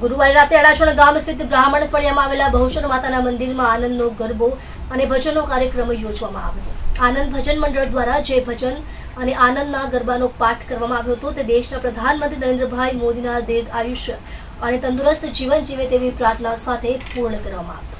ગુરુવારે રાતે અડાસણ ગામ સ્થિત બ્રાહ્મણ ફળિયામાં આવેલા બહુચર માતાના મંદિરમાં આનંદનો ગરબો અને ભજનનો કાર્યક્રમ યોજવામાં આવ્યો હતો. આનંદ ભજન મંડળ દ્વારા જે ભજન અને આનંદના ગરબાનો પાઠ કરવામાં આવ્યો હતો. તે દેશના પ્રધાનમંત્રી નરેન્દ્રભાઈ મોદીના દીર્ઘ આયુષ્ય અને તંદુરસ્ત જીવન જીવે તેવી પ્રાર્થના સાથે પૂર્ણ કરવામાં આવ્યો.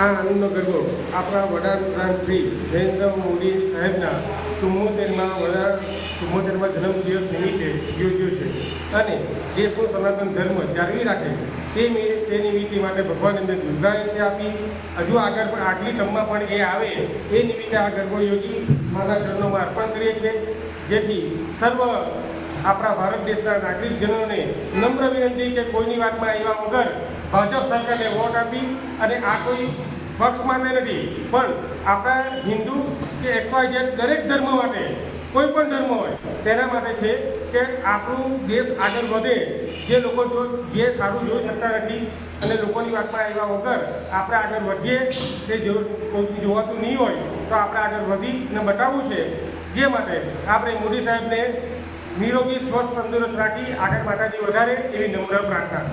આ આનંદનો ગરબો આપણા વડાપ્રધાન શ્રી નરેન્દ્ર મોદી સાહેબના ચુમ્મોતેરમાં વડા ચુમ્મોતેરમાં જન્મદિવસ નિમિત્તે યોજ્યો છે. અને દેશનો સનાતન ધર્મ જાળવી રાખે તે તેની તે નિમિત્તે માટે ભગવાન એમને દીર્ઘાયુષ્ય આપી. હજુ આગળ પણ આગલી ટર્મમાં પણ એ આવે એ નિમિત્તે આ ગરબો યોજી મારા ચરણોમાં અર્પણ કરીએ છીએ. જેથી સર્વ આપણા ભારત દેશના નાગરિકજનોને નમ્ર વિનંતી કે કોઈની વાતમાં આવ્યા વગર ભાજપ સરકારને વોટ આપી અને આ કોઈ પક્ષ માટે નથી, પણ આપણા હિન્દુ કે એક્સવાય જેડ દરેક ધર્મ માટે કોઈ પણ તેના માટે છે કે આપણું દેશ આગળ વધે. જે લોકો જો, જે સારું જોઈ શકતા નથી અને લોકોની વાતમાં આવ્યા વગર આપણે આગળ વધીએ, તે જોવાતું નહીં હોય, તો આપણે આગળ વધીને બતાવવું છે. જે માટે આપણે મોદી સાહેબને નિરોગી, સ્વસ્થ, તંદુરસ્ત રાખી આગળ માતાજી વધારે એવી નમ્ર પ્રાર્થના.